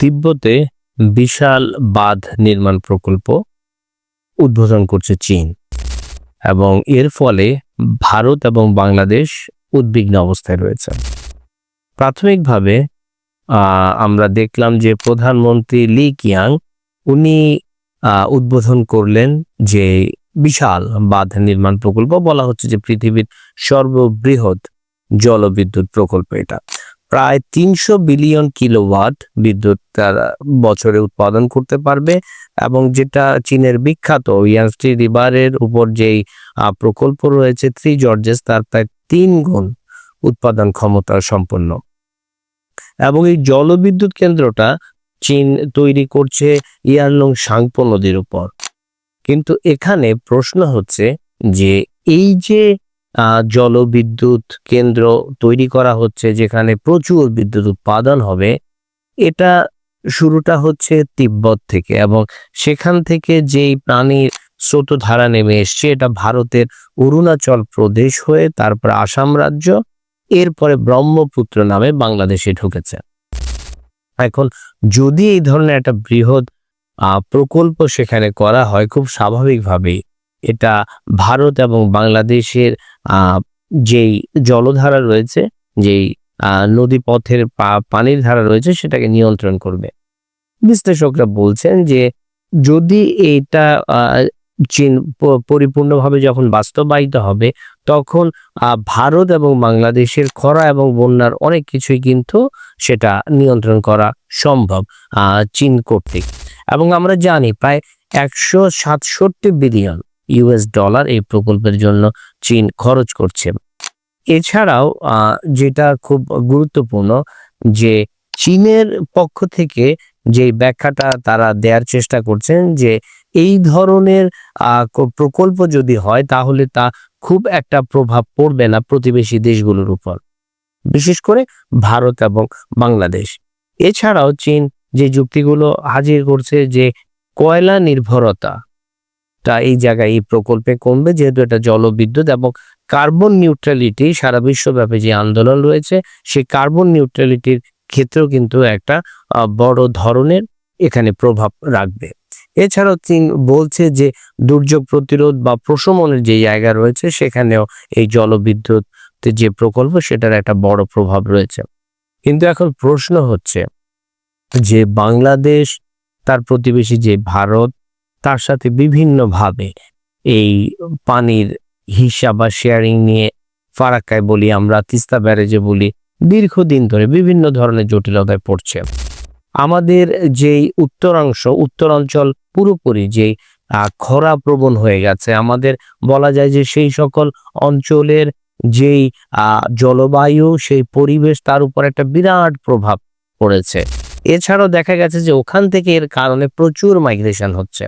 তিব্বতে বিশাল বাঁধ নির্মাণ প্রকল্প উদ্বোধন করছে চীন এবং এর ফলে ভারত এবং বাংলাদেশ উদ্বিগ্ন অবস্থায় রয়েছে। প্রাথমিকভাবে আমরা দেখলাম যে প্রধানমন্ত্রী লি কিয়াং, উনি উদ্বোধন করলেন যে বিশাল বাঁধ নির্মাণ প্রকল্প। বলা হচ্ছে যে পৃথিবীর সর্ববৃহৎ জলবিদ্যুৎ প্রকল্প এটা। প্রায় তিনশো বিলিয়ন কিলোওয়াট বিদ্যুৎ তারা বছরে উৎপাদন করতে পারবে এবং যেটা চীনের বিখ্যাত ইয়াংস্টি রিভারের উপর যেই প্রকল্প রয়েছে থ্রি জর্জেস, তার প্রায় তিন গুণ উৎপাদন ক্ষমতা সম্পন্ন। এবং এই জলবিদ্যুৎ কেন্দ্রটা চীন তৈরি করছে ইয়ারলং সাংপো নদীর উপর। কিন্তু এখানে প্রশ্ন হচ্ছে যে, এই যে জলবিদ্যুৎ কেন্দ্র তৈরি করা হচ্ছে যেখানে প্রচুর বিদ্যুৎ উৎপাদন হবে। এটা শুরুটা হচ্ছে তিব্বত থেকে এবং সেখান থেকে যেই প্রাণীর স্রোতধারা নেমে এসছে এটা ভারতের অরুণাচল প্রদেশ হয়ে তারপর আসাম রাজ্য, এরপরে ব্রহ্মপুত্র নামে বাংলাদেশে ঢুকেছে। এখন যদি এই ধরনের একটা বৃহৎ প্রকল্প সেখানে করা হয়, খুব স্বাভাবিকভাবেই এটা ভারত এবং বাংলাদেশের যেই জলধারা রয়েছে, যেই নদী পথের পানির ধারা রয়েছে, সেটাকে নিয়ন্ত্রণ করবে। বিশ্লেষকরা বলছেন যে যদি এটা পরিপূর্ণভাবে যখন বাস্তবায়িত হবে, তখন ভারত এবং বাংলাদেশের খরা এবং বন্যার অনেক কিছুই কিন্তু সেটা নিয়ন্ত্রণ করা সম্ভব চীন কর্তৃক। এবং আমরা জানি প্রায় একশো সাতষট্টি বিলিয়ন ইউএস ডলার এই প্রকল্পের জন্য চীন খরচ করছে। এছাড়াও যেটা খুব গুরুত্বপূর্ণ যে চীনের পক্ষ থেকে যে ব্যাখ্যাটা তারা দেওয়ার চেষ্টা করছেন যে এই ধরনের প্রকল্প যদি হয় তাহলে তা খুব একটা প্রভাব পড়বে না প্রতিবেশী দেশগুলোর উপর। বিশেষ করে ভারত এবং বাংলাদেশ। এছাড়াও চীন যে যুক্তিগুলো হাজির করছে যে কয়লা নির্ভরতা তা এই জায়গায় এই প্রকল্পে কমবে, যেহেতু এটা জলবিদ্যুৎ এবং কার্বন নিউট্রালিটি সারা বিশ্বব্যাপী যে আন্দোলন রয়েছে, সেই কার্বন নিউট্রালিটির ক্ষেত্রেও কিন্তু একটা বড় ধরনের এখানে প্রভাব রাখবে। এছাড়াও চীন বলছে যে দুর্যোগ প্রতিরোধ বা প্রশমনের যে জায়গা রয়েছে, সেখানেও এই জলবিদ্যুৎ যে প্রকল্প, সেটার একটা বড় প্রভাব রয়েছে। কিন্তু এখন প্রশ্ন হচ্ছে যে বাংলাদেশ, তার প্রতিবেশী যে ভারত তার সাথে বিভিন্নভাবে এই পানির হিসাব বা শেয়ারিং নিয়ে ফারাক্কায় বলি আমরা, তিস্তা ব্যারেজে বলি, দীর্ঘদিন ধরে বিভিন্ন ধরনের জটিলতায় পড়ছে। আমাদের যেই উত্তরাংশ, উত্তরাঞ্চল পুরোপুরি যেই খরা প্রবণ হয়ে গেছে, আমাদের বলা যায় যে সেই সকল অঞ্চলের যেই জলবায়ু, সেই পরিবেশ তার উপর একটা বিরাট প্রভাব পড়েছে। এছাড়াও দেখা গেছে যে ওখান থেকে এর কারণে প্রচুর মাইগ্রেশন হচ্ছে।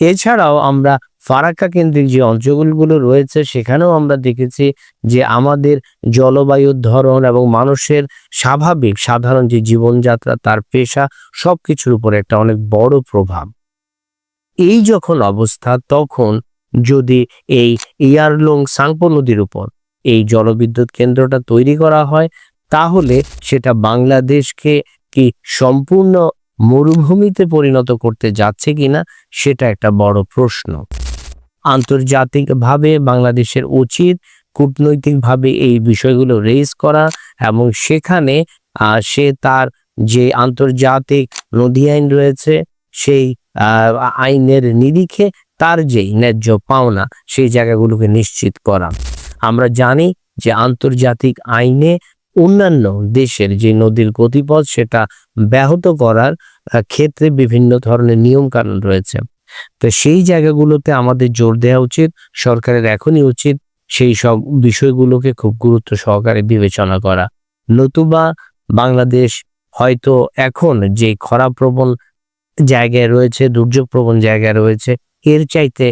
এছাড়াও আমরা ফারাক্কা কেন্দ্রিক যে অঞ্চলগুলো রয়েছে, সেখানেও আমরা দেখেছি যে আমাদের জলবায়ুর ধরন এবং মানুষের স্বাভাবিক সাধারণ যে জীবনযাত্রা, তার পেশা সব কিছুর উপর একটা অনেক বড় প্রভাব। এই যখন অবস্থা, তখন যদি এই ইয়ারলং সাংপো নদীর উপর এই জলবিদ্যুৎ কেন্দ্রটা তৈরি করা হয়, তাহলে সেটা বাংলাদেশকে কি সম্পূর্ণ মরুভূমিতে পরিণত করতে যাচ্ছে কিনা সেটা একটা বড় প্রশ্ন। আন্তর্জাতিকভাবে বাংলাদেশের উচিত কূটনৈতিকভাবে এই বিষয়গুলো রেজ করা এবং সেখানে সে তার যে আন্তর্জাতিক নদী আইন রয়েছে, সেই আইনের নিরিখে তার যেই ন্যায্য পাওনা, সেই জায়গাগুলোকে নিশ্চিত করা। আমরা জানি যে আন্তর্জাতিক আইনে অন্যান্য দেশের যে নদীর গতিপথ সেটা ব্যাহত করার ক্ষেত্রে বিভিন্ন ধরনের নিয়ম কানুন রয়েছে। তো সেই জায়গাগুলোতে আমাদের জোর দেওয়া উচিত, সরকারের এখনই উচিত সেই সব বিষয়গুলোকে খুব গুরুত্ব সহকারে বিবেচনা করা। নতুবা বাংলাদেশ হয়তো এখন যে খরা প্রবণ জায়গায় রয়েছে দুর্যোগ প্রবণ জায়গায় রয়েছে, এর চাইতে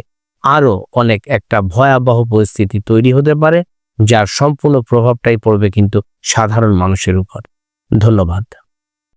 আরও অনেক একটা ভয়াবহ পরিস্থিতি তৈরি হতে পারে। যার সম্পূর্ণ প্রভাবটাই পড়বে কিন্তু সাধারণ মানুষের উপর। ধন্যবাদ।